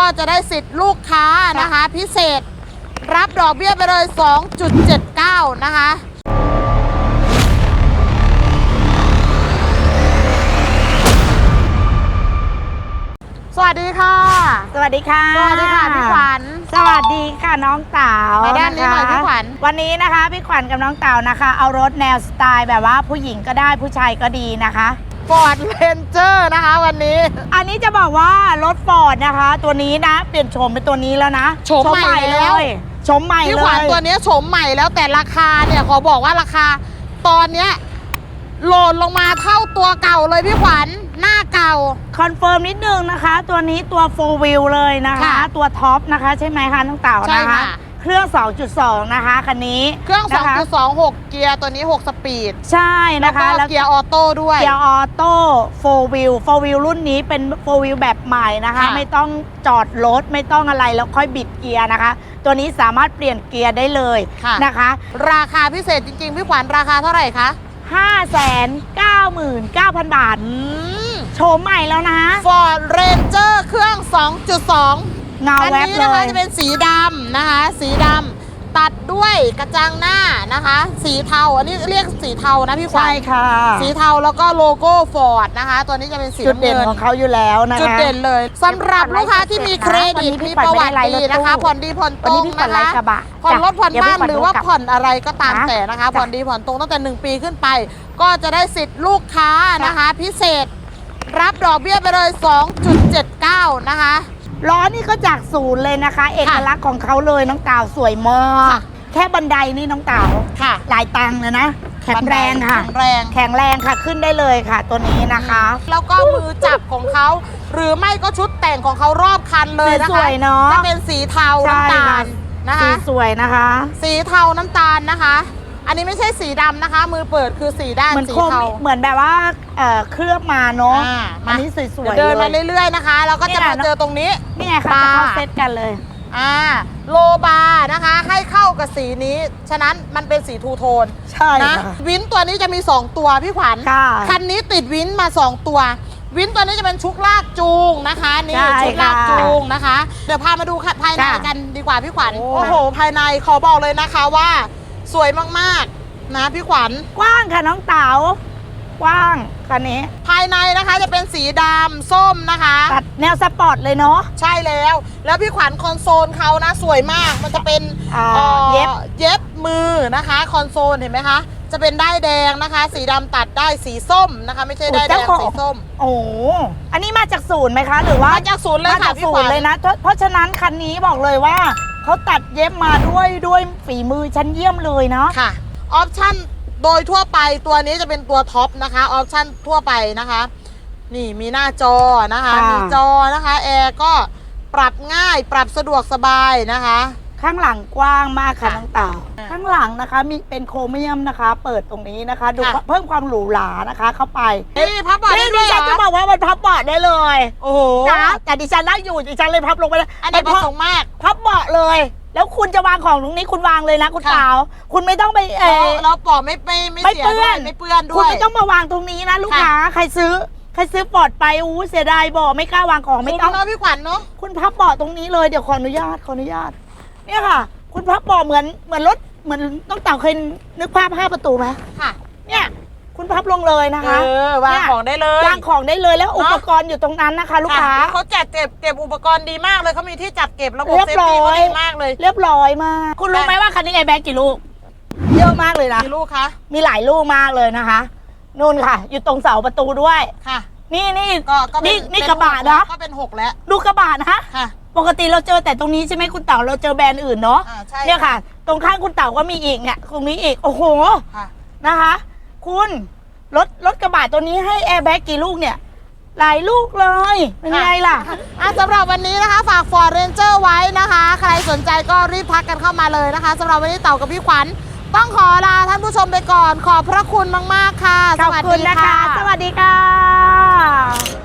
ก็จะได้สิทธิ์ลูกค้านะคะ พิเศษรับดอกเบี้ยไปเลย 2.79 นะคะ สวัสดีค่ะ สวัสดีค่ะสวัสดีค่ะพี่ขวัญ สวัสดีค่ะน้องเต๋ามาด้านนี้หน่อยะคะพี่ขวัญ วันนี้นะคะพี่ขวัญกับน้องเต๋านะคะ เอารถแนวสไตล์แบบว่าผู้หญิงก็ได้ผู้ชายก็ดีนะคะ ฟอร์ดเรนเจอร์นะคะวันนี้ อันนี้จะบอกว่ารถฟอร์ดนะคะ ตัวนี้นะ เปลี่ยนโฉมเป็นตัวนี้แล้วนะโฉมใหม่แล้วเยโฉมใหม่พี่เลขวัญยตัวเนี้ยโฉมใหม่แล้วแต่ราคาเนี่ยขอบอกว่าราคา ตอนเนี้ยโหลดลงมาเท่าตัวเก่าเลยพี่ขวัญหน้าเก่า คอนเฟิร์มนิดนึงนะคะ ตัวนี้ตัว 4 wheel เลยนะคะค่ะตัวท็อปนะคะ ใช่ไหมคะน้องเต๋าใช่นะคะค่ะ เครื่อง 2.2 นะคะคันนี้เครื่อง นะคะ2.26 เกียร์ตัวนี้ 6 สปีดใช่แล้วนะก็คะแล้วเกียร์ออโต้ด้วย เกียร์ออโต้4 wheel 4 wheel รุ่นนี้เป็น4 wheel แบบใหม่นะคะ ค่ะ ไม่ต้องจอดรถไม่ต้องอะไรแล้วค่อยบิดเกียร์นะคะ ตัวนี้สามารถเปลี่ยนเกียร์ได้เลยค่ะ นะคะ ราคาพิเศษจริง ๆ พี่ขวัญราคาเท่าไหร่คะ 599,000 บาท อืมโฉมใหม่แล้วนะ Ford Ranger เครื่อง 2.2 เงาอันแวบนี้เลนะคะยจะเป็นสีดำนะคะ สีดำตัดด้วยกระจังหน้านะคะ สีเทา อันนี้เรียกสีเทานะพี่ขวัใช่ญค่ะ สีเทาแล้วก็โลโก้ฟอร์ดนะคะ ตัวนี้จะเป็นสีจุดเด่นำงิของเขาอยู่แล้วนะคะจุดเด่นเลยสำหรับลูกค้าที่มีเครดิตวันนี้พี่มีประวัติขวัญไม่ได้ไลฟ์ดีนะคะรถตู้ผ่อนดีผ่อนตวันรนี้งพี่ขวัญนะไลคะฟ์กระบะผ่อนรถผ่อนเดี๋ยวบ้านพี่ขวัญหรือว่าดูกลับผ่อนอะไรก็ตามนะแต่นะคะจ้ะผ่อนดีผ่อนตรงตั้งแต่ 1 ปีขึ้นไป ก็จะได้สิทธิ์ลูกค้านะคะ พิเศษรับดอกเบี้ยไปเลย 2.79 นะคะ ล้อนี่ก็จากศูนย์เลยนะคะ เอกลักษณ์ของเขาเลยน้องตาวสวยมากค่ะแค่บันไดนี่น้องตาวค่ะ หลายตังค์เลยนะแข็งแรงค่ะ แข็งแรง แข็งแรงค่ะขึ้นได้เลยค่ะ ตัวนี้นะคะ แล้วก็มือจับของเขา หรือไม่ก็ชุดแต่งของเขารอบคันเลยนะสคะวยเนอะจะเป็นสีเทาใช่น้ำตาค่ะลนะสีคะสวยนะคะ สีเทาน้ำตาลนะคะ อันนี้ไม่ใช่สีดำนะคะ มือเปิดคือสีด้านเหมือนสีโคมเทาเหมือนแบบว่าเอ่อเคลือบมาเนาะอ่าอัมานนี้สวยเดี๋ยวๆเดินมาเลย เรื่อยๆนะคะ แล้วก็จะเนี่มายเจอตรงนี้ นี่ไงค่ะบาร์จะเข้าเซตกันเลย อ่าโลบาร์นะคะให้เข้ากับสีนี้ ฉะนั้นมันเป็นสีทูโทนใช่นะค่ะ วินตัวนี้จะมี 2 ตัวพี่ขวัญค่ะ คันนี้ติดวินมา 2 ตัว วินตัวนี้จะเป็นชุกลากจูงนะคะนี่ใช่ชุกลากค่ะจูงนะคะ เดี๋ยวพามาดูภายในค่ะกันดีกว่าพี่ขวัญโอ้ โอ้โห ภายในขอบอกเลยนะคะว่า สวยมากๆนะพี่ขวัญ กว้างค่ะน้องเต๋ากว้างคันนี้ ภายในนะคะจะเป็นสีดำส้มนะคะ ตัดแนวสปอร์ตเลยเนาะ ใช่แล้ว แล้วพี่ขวัญคอนโซลเขานะสวยมาก มันจะเป็นอ่าอ่อเย็บ เย็บมือนะคะ คอนโซลเห็นไหมคะ จะเป็นได้ายแดงนะคะ สีดำตัดได้สีส้มนะคะ ไม่ใช่ได้ายแดงสีส้ม โอ้โหอันนี้มาจากศูนย์ไหมคะ หรือว่ามาจากศูนย์เลยมาค่ะจากพี่ศูขวันญย์เลยนะเพราะเพราะฉะนั้นคันนี้บอกเลยว่า เขาตัดเย็บมาด้วยด้วยฝีมือชั้นเยี่ยมเลยเนาะค่ะ ออปชั่นโดยทั่วไปตัวนี้จะเป็นตัวท็อปนะคะออปชั่นทั่วไปนะคะ นี่มีหน้าจอนะคะ ค่ะ มีจอนะคะแอร์ก็ปรับง่ายปรับสะดวกสบายนะคะ ข้างหลังกว้างมากค่ะค่ะน้องเต่าอ่าข้างหลังนะคะมีเป็นโครเมียมนะคะ เปิดตรงนี้นะคะ ดูค่ะ เพิ่มความหรูหรานะคะ เข้าไปนี่พับเบาะได้นี่ด้ดิวยเหรฉันจะบออกว่ามันพับเบาะได้เลยโอ้โหนะแต่ดิฉันนั่งอยู่ดิฉันเลยพับลงไปเลยอันนี้ปมัระพับสงค์มาก พับเบาะเลย แล้วคุณจะวางของตรงนี้คุณวางเลยนะคุณค่ะสาวคุณไม่ต้องไปเอแล้วอแล้วปอกไม่ไม่ไม่ไม่เสียเปื้ด้วอยนไม่เปื้อนด้คุวณย ไม่ต้องมาวางตรงนี้นะลูกค้าใครซื้อใครซื้อปลอดไปอู้เสียดายเบาะไม่กล้าวางของไม่ไม่ต้ต้อองง เนาะพี่ขวัญเนาะ คุณพับเบาะตรงนี้เลยเดี๋ยวขออนุญาตขออนุญาต เนี่ยค่ะ คุณพับเบาะเหมือนเหมือนรถเหมือนต้องเต่าเคยนึกภาพห้าประตูไหมค่ะ เนี่ย คุณพับลงเลยนะเอคะอวางเนี่ยของได้เลยวางของได้เลยแล้วเนอะอุปกรณ์อยู่ตรงนั้นนะคะ ลูกค้าะเขาจัดเก็บเก็บอุปกรณ์ดีมากเลยเขามีที่จัดเก็บระบบเรียบเซฟตี้ร้เขาอยดีมากเลยเรียบร้อยมาก คุณรู้ไหมว่าคันนี้ไอแบ็กกี่ลูก เยอะมากเลยนะ มีลูกคะมีหลายลูกมากเลยนะคะ นู่นค่ะ อยู่ตรงเสาประตูด้วย ค่ะ นี่นี่ก็ก็เป็นี่นี่เป็กระบะหนะ ก็เป็นหกแล้ว ดูกระบะนะ ค่ะ ปกติเราเจอแต่ตรงนี้ใช่ไหมคุณเต่าเราเจอแบรนด์อื่นเนาะอ่าใช่เนี่ยค่ะ ตรงข้างคุณเต่าก็มีอีกเนี่ยตรงนี้อีกโอ้โหค่ะ นะคะ คุณรถรถกระบะตัวนี้ให้แอร์แบ็กกี่ลูกเนี่ย หลายลูกเลยเป็นไงล่ะ อะสำหรับวันนี้นะคะฝาก Ford Ranger ไว้นะคะ ใครสนใจก็รีบทักกันเข้ามาเลยนะคะสำหรับวันนี้เต่ากับพี่ขวัญ ต้องขอลาท่านผู้ชมไปก่อน ขอบพระคุณมาก ๆ ค่ะขอบคุณนะคะ สวัสดีค่ะ